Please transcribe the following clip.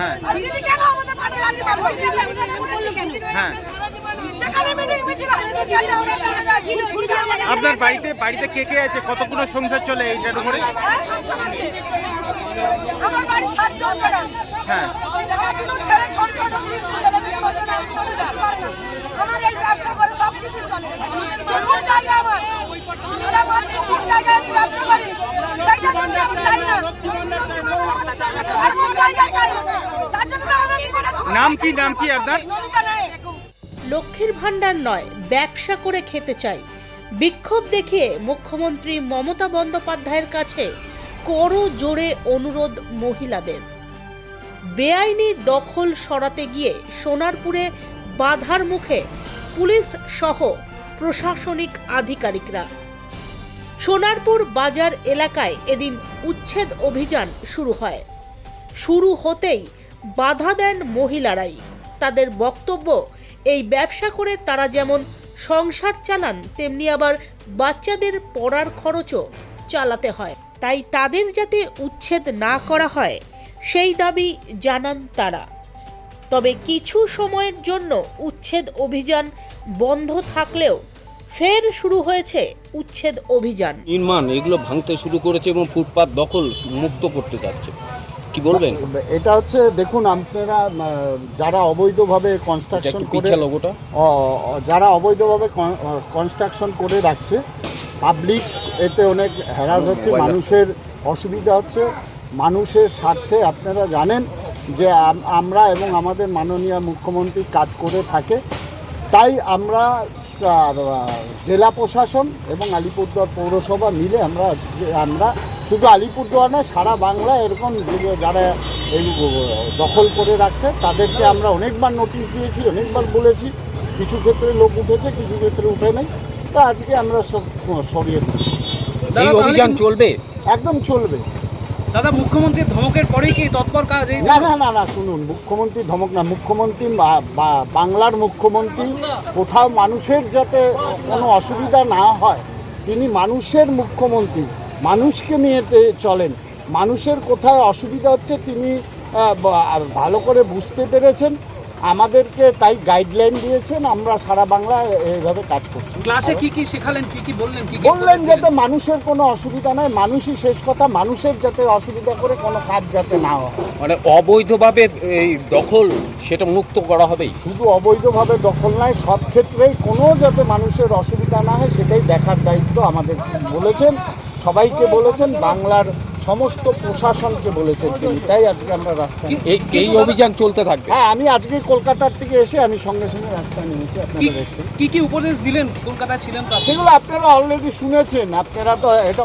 হ্যাঁ। কেন আমাদের পাশে লাঠি হ্যাঁ আপনার বাড়িতে বাড়িতে কে কে আছে? কতগুলো সংসার চলে এইটার উপরে? হ্যাঁ। আমার এই ব্যবসা করে সব কিছু চলে জায়গা আমার। জায়গায় আমি ব্যবসা করি। সেইটা আমি চাই না আমাদের দরকার তো আর কোন জায়গা চাই তার জন্য তো আমাদের দিদিকে ছুটি নাম কি নাম কি আপনার লক্ষ্মীর ভাণ্ডার নয়, ব্যবসা করে খেতে চাই। বিক্ষোভ দেখিয়ে মুখ্যমন্ত্রী মমতা বন্দ্যোপাধ্যায়ের কাছে করো জোরে অনুরোধ মহিলাদের। বেআইনি দখল সরাতে গিয়ে সোনারপুরে বাধার মুখে পুলিশ সহ প্রশাসনিক আধিকারিকরা। সোনারপুর বাজার এলাকায় এদিন উচ্ছেদ অভিযান শুরু হয়। শুরু হতেই বাধা দেন মহিলারাই। তাদের বক্তব্য, এই ব্যবসা করে তারা যেমন সংসার চালান, তেমনি আবার বাচ্চাদের পড়ার খরচও চালাতে হয়। তাই তাদের যাতে উচ্ছেদ না করা হয়, সেই দাবি জানান তারা। তবে কিছু সময়ের জন্য উচ্ছেদ অভিযান বন্ধ থাকলেও ফের শুরু হয়েছে উচ্ছেদ অভিযান। নির্মাণ, এগুলো ভাঙতে শুরু করেছে এবং ফুটপাত দখল, মুক্ত করতে যাচ্ছে। কি বলবেন? এটা হচ্ছে দেখুন আপনারা যারা অবৈধভাবে কনস্ট্রাকশন করে লোগোটা যারা অবৈধভাবে কনস্ট্রাকশন করে রাখছে পাবলিক এতে অনেক হ্যারাস হচ্ছে মানুষের অসুবিধা হচ্ছে। মানুষের স্বার্থে আপনারা জানেন যে আমরা এবং আমাদের মাননীয় মুখ্যমন্ত্রী কাজ করে থাকে। তাই আমরা জেলা প্রশাসন এবং আলিপুরদুয়ার পৌরসভা মিলে আমরা আমরা শুধু আলিপুরদুয়ার নয় সারা বাংলা এরকম যারা এই দখল করে রাখছে তাদেরকে আমরা অনেকবার নোটিশ দিয়েছি অনেকবার বলেছি। কিছু ক্ষেত্রে লোক উঠেছে কিছু ক্ষেত্রে উঠে নেই। তা আজকে আমরা সব সরিয়ে দিচ্ছি। এই অভিযান চলবে? একদম চলবে। দাদা মুখ্যমন্ত্রীর ধমকের পরেই কি তৎপর কাজ না না না না শুনুন মুখ্যমন্ত্রী ধমক না মুখ্যমন্ত্রী বাংলার মুখ্যমন্ত্রী কোথাও মানুষের যাতে কোনো অসুবিধা না হয় তিনি মানুষের মুখ্যমন্ত্রী। মানুষকে নিয়ে তে- চলেন। মানুষের কোথায় অসুবিধা হচ্ছে তিনি আর ভালো করে বুঝতে পেরেছেন। আমাদেরকে তাই গাইডলাইন দিয়েছেন আমরা সারা বাংলায় এইভাবে কাজ করছি। ক্লাসে কি কি শেখালেন কি কি বললেন কি বললেন? যাতে মানুষের কোনো অসুবিধা নয় মানুষই শেষ কথা মানুষের যাতে অসুবিধা করে কোনো কাজ যাতে না হয়। মানে অবৈধভাবে এই দখল সেটা মুক্ত করা হবেই। শুধু অবৈধভাবে দখল নয় সব ক্ষেত্রেই কোনো যাতে মানুষের অসুবিধা না হয় সেটাই দেখার দায়িত্ব আমাদের বলেছেন। সবাইকে বলেছেন বাংলার সমস্ত প্রশাসনকে বলেছেন তিনি। তাই আজকে আমরা রাস্তায় এই এই অভিযান চলতে থাকবে। হ্যাঁ আমি আজকে কলকাতার থেকে এসে আমি সঙ্গে সঙ্গে রাস্তায় নেমেছি আপনারা দেখছেন কি কি উপদেশ দিলেন? কলকাতায় ছিলেন সেগুলো আপনারা অলরেডি শুনেছেন আপনারা তো এটা